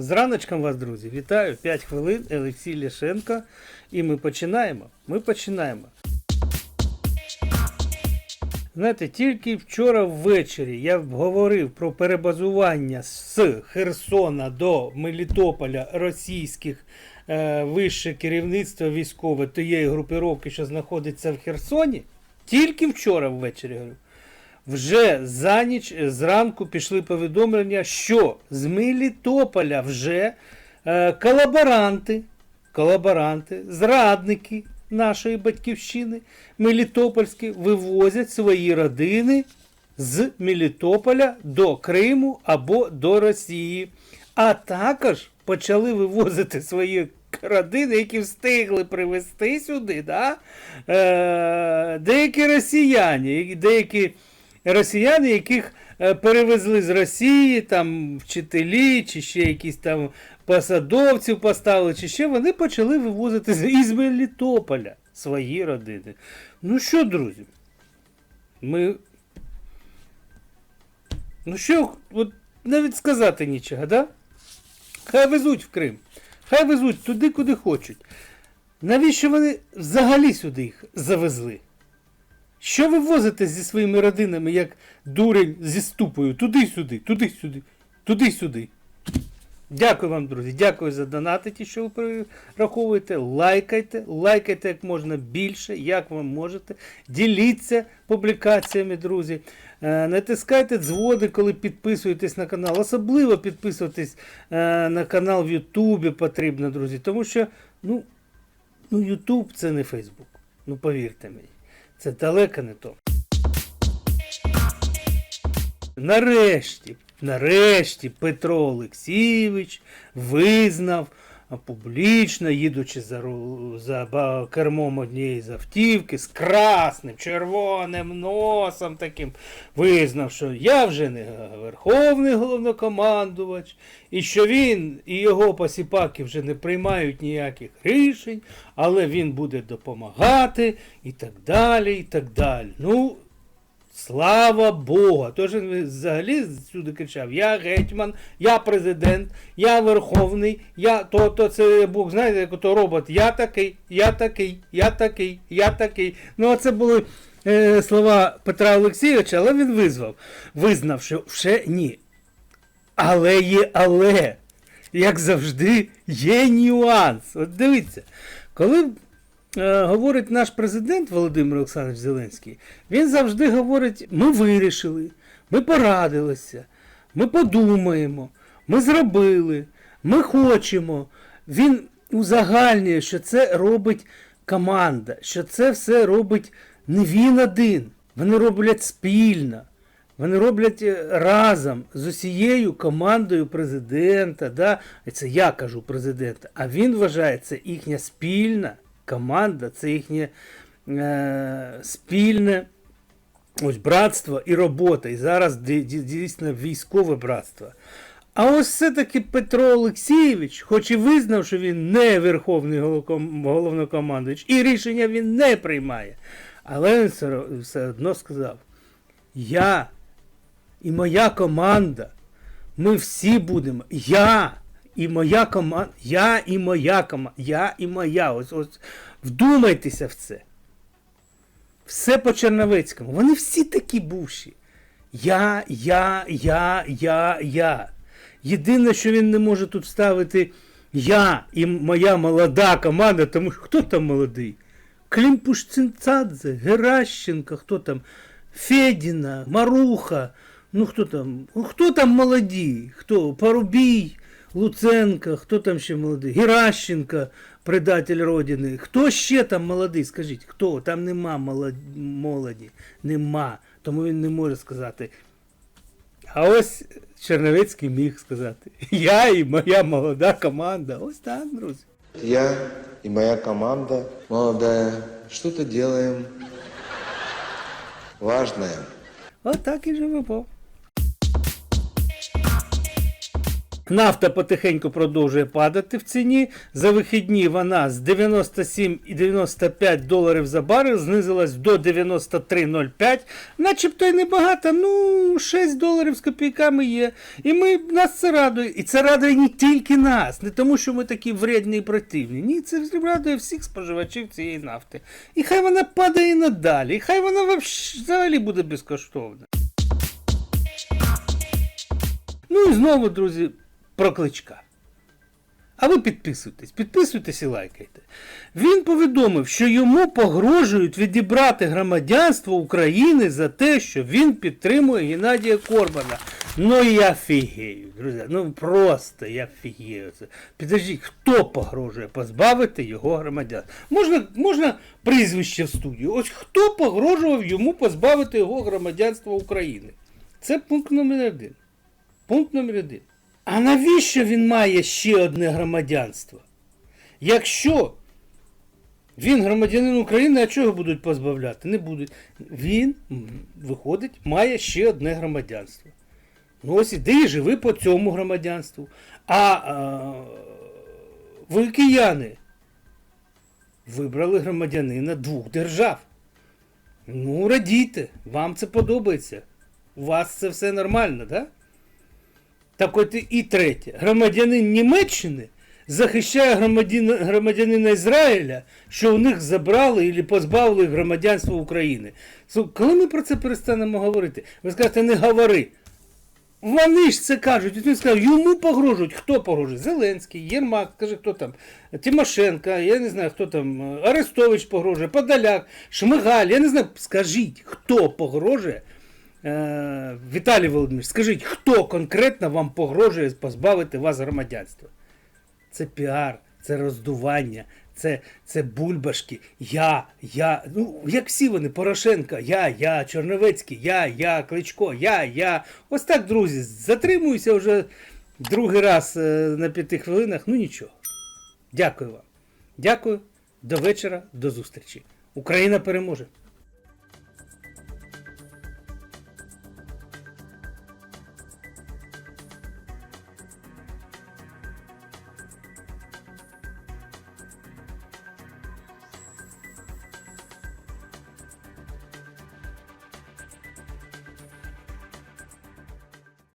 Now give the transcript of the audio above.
З раночком вас, друзі, вітаю. 5 хвилин, Олексій Ляшенко. І ми починаємо. Ми починаємо. Знаєте, тільки вчора ввечері я говорив про перебазування з Херсона до Мелітополя російських е, вище керівництва військове тієї групіровки, що знаходиться в Херсоні. Тільки вчора ввечері говорю. Вже за ніч е, зранку пішли повідомлення, що з Мелітополя вже е, колаборанти, колаборанти, зрадники нашої батьківщини Мелітопольські вивозять свої родини з Мелітополя до Криму або до Росії. А також почали вивозити свої родини, які встигли привезти сюди, да? е, деякі росіяни, деякі росіяни, яких е, перевезли з Росії, там вчителі, чи ще якісь там посадовців поставили, чи ще вони почали вивозити із Мелітополя свої родини. Ну що, друзі? Ми. Ну що, от навіть сказати нічого, да? Хай везуть в Крим. Хай везуть туди, куди хочуть. Навіщо вони взагалі сюди їх завезли? Що ви возите зі своїми родинами, як дурень зі ступою? Туди-сюди, туди-сюди, туди-сюди. Дякую вам, друзі. Дякую за донати, що ви перераховуєте. Лайкайте, лайкайте як можна більше, як ви можете. Діліться публікаціями, друзі. Е, Натискайте дзвони, коли підписуєтесь на канал. Особливо підписуйтесь е, на канал в Ютубі потрібно, друзі. Тому що, ну, ну, Ютуб це не Фейсбук. Ну, повірте мені. Це далеко не то. Нарешті, нарешті Петро Олексійович визнав публічно, їдучи за, за кермом однієї з автівки з красним, червоним носом таким, визнав, що я вже не верховний головнокомандувач, і що він і його посіпаки вже не приймають ніяких рішень, але він буде допомагати і так далі, і так далі. Ну, Слава Богу! Тож він взагалі сюди кричав: Я гетьман, я президент, я верховний, я то, то це Бог, знаєте, як ото робот, я такий, я такий, я такий, я такий. Ну, а це були е, слова Петра Олексійовича, але він визвав, визнав, що ще ні. Але є але. Як завжди, є нюанс. От дивіться, коли говорить наш президент Володимир Олександрович Зеленський, він завжди говорить: ми вирішили, ми порадилися, ми подумаємо, ми зробили, ми хочемо. Він узагальнює, що це робить команда, що це все робить не він один. Вони роблять спільно. Вони роблять е, разом з усією командою президента. Да? Це я кажу президента. А він вважає, це їхня спільна команда, це їхнє е, спільне ось братство і робота. І зараз ді- ді- дійсно військове братство. А ось все-таки Петро Олексійович, хоч і визнав, що він не верховний головнокомандуючий, і рішення він не приймає. Але він все одно сказав: я і моя команда, ми всі будемо. Я і моя команда, я і моя команда, я і моя. Ось, ось вдумайтеся в це. Все по Черновецькому. Вони всі такі бувші. Я, я, я, я, я. Єдине, що він не може тут ставити я і моя молода команда, тому що хто там молодий? Клімпуш-Цинцадзе, Геращенко, хто там? Федіна, Маруха. Ну хто там? Ну, Хто там молоді? Хто? Парубій, Луценко, хто там ще молодий? Геращенко, предатель Родини. Хто ще там молодий? Скажіть, хто? Там нема молоді. Нема. Тому він не може сказати. А ось Черновецький міг сказати. Я і моя молода команда. Ось так, друзі. Я и моя команда молодая что-то делаем важное. От так і живемо. Нафта потихеньку продовжує падати в ціні. За вихідні вона з 97,95 доларів за барель знизилась до 93,05. Начебто й небагато, ну 6 доларів з копійками є. І ми, нас це радує. І це радує не тільки нас, не тому, що ми такі вредні і противні. Ні, це радує всіх споживачів цієї нафти. І хай вона падає надалі, і хай вона взагалі буде безкоштовна. Ну і знову, друзі, про кличка. А ви підписуйтесь, підписуйтесь і лайкайте. Він повідомив, що йому погрожують відібрати громадянство України за те, що він підтримує Геннадія Корбана. Ну я фігею, друзі. Ну просто я фігею. Підождіть, хто погрожує позбавити його громадянства? Можна, можна прізвище в студію. Ось хто погрожував йому позбавити його громадянства України? Це пункт номер один. Пункт номер один. А навіщо він має ще одне громадянство? Якщо він громадянин України, а чого будуть позбавляти? Не будуть. Він, виходить, має ще одне громадянство. Ну ось іди і живи по цьому громадянству. А, а ви, кияни, вибрали громадянина двох держав. Ну, радійте, вам це подобається. У вас це все нормально, так? Да? Так от і- і третє. Громадянин Німеччини захищає громадянина, Ізраїля, що у них забрали або позбавили громадянства України. Коли ми про це перестанемо говорити? Ви скажете, не говори. Вони ж це кажуть, він сказав, йому погрожують. Хто погрожує? Зеленський, Єрмак, скажи, хто там, Тимошенко, я не знаю, хто там, Арестович погрожує, Подоляк, Шмигаль, я не знаю, скажіть, хто погрожує Віталій Володимирович, скажіть, хто конкретно вам погрожує позбавити вас громадянства? Це піар, це роздування, це, це бульбашки. Я, я, ну як всі вони, Порошенка, я, я, Чорновецький, я, я, Кличко, я, я. Ось так, друзі, затримуюся вже другий раз е, на п'яти хвилинах. Ну нічого. Дякую вам. Дякую. До вечора, до зустрічі. Україна переможе.